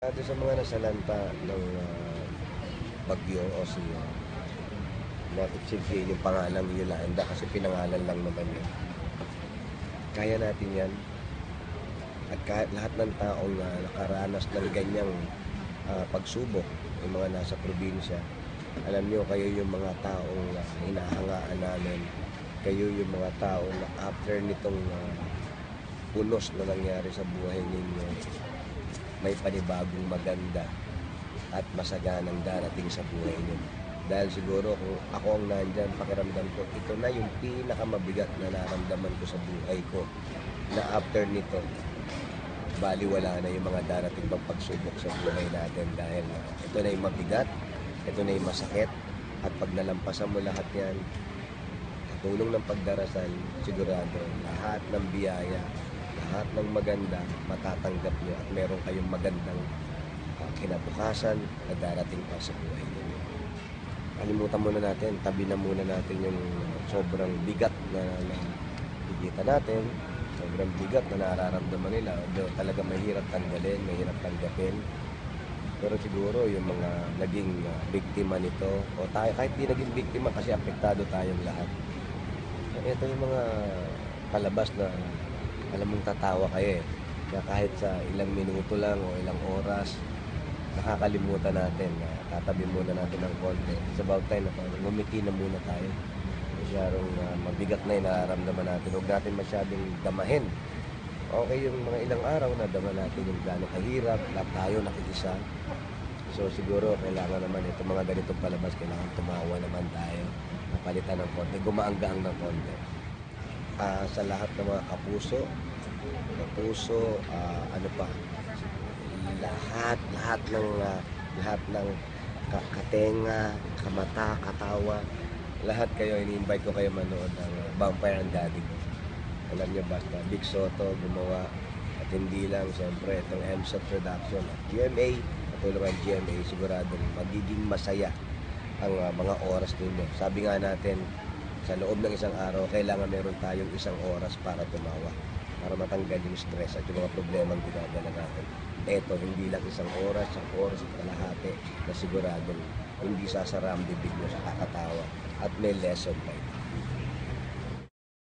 Ito sa mga nasalanta ng ah, bagyo o si uh, natin sige yung pangalang Yolanda kasi pinangalan lang naman yun. Kaya natin yan. At kahit lahat ng taong ah, nakaranas ng ganyang ah, pagsubok, yung mga nasa probinsya, alam nyo, kayo yung mga taong uh, hinahangaan namin. Kayo yung mga taong na after nitong ah, punos na nangyari sa buhay ninyo, may panibagong maganda at masaganang darating sa buhay niyo. Dahil siguro kung ako ang nandyan, pakiramdam ko, ito na yung pinakamabigat na naramdaman ko sa buhay ko. Na after nito, baliwala na yung mga darating pang pagsubok sa buhay natin dahil ito na yung mabigat, ito na yung masakit, at pag nalampasan mo lahat yan, tulong ng pagdarasal, sigurado, lahat ng biyaya, lahat ng maganda, matatanggap nyo at meron kayong magandang uh, kinabukasan na darating pa sa buhay ninyo. Kalimutan muna natin, tabi na muna natin yung sobrang bigat na nakikita natin, sobrang bigat na nararamdaman nila. Although talaga mahirap tanggalin, mahirap tanggapin. Pero siguro yung mga naging uh, biktima nito, o tayo kahit di naging biktima kasi apektado tayong lahat. Ito yung mga palabas na alam mong tatawa kayo eh. Na kahit sa ilang minuto lang o ilang oras, nakakalimutan natin na tatabi muna natin ng konti. It's about time na parang ngumiti na muna tayo. Masyadong uh, mabigat na yung natin. Huwag natin masyadong damahin. Okay yung mga ilang araw na dama natin yung gano'ng kahirap, lahat tayo nakikisa. So siguro kailangan naman ito mga ganitong palabas, kailangan tumawa naman tayo. Napalitan ng konti, gumaanggaang ng konti. Ah, sa lahat ng mga kapuso, kapuso, ah, ano pa, lahat, lahat ng, ah, lahat ng ka- katenga, kamata, katawa, lahat kayo, ini-invite ko kayo manood ng ah, Vampire and Daddy ko. Alam niyo basta, Big Soto gumawa at hindi lang, siyempre, itong MSOT Production at GMA, katulungan GMA, sigurado magiging masaya ang ah, mga oras ninyo. Sabi nga natin, sa loob ng isang araw, kailangan meron tayong isang oras para tumawa para matanggal yung stress at yung mga problema ang dinadala natin. Eto, hindi lang isang oras, isang oras at kalahati na siguradong hindi sasara ang bibig mo sa kakatawa at may lesson pa ito.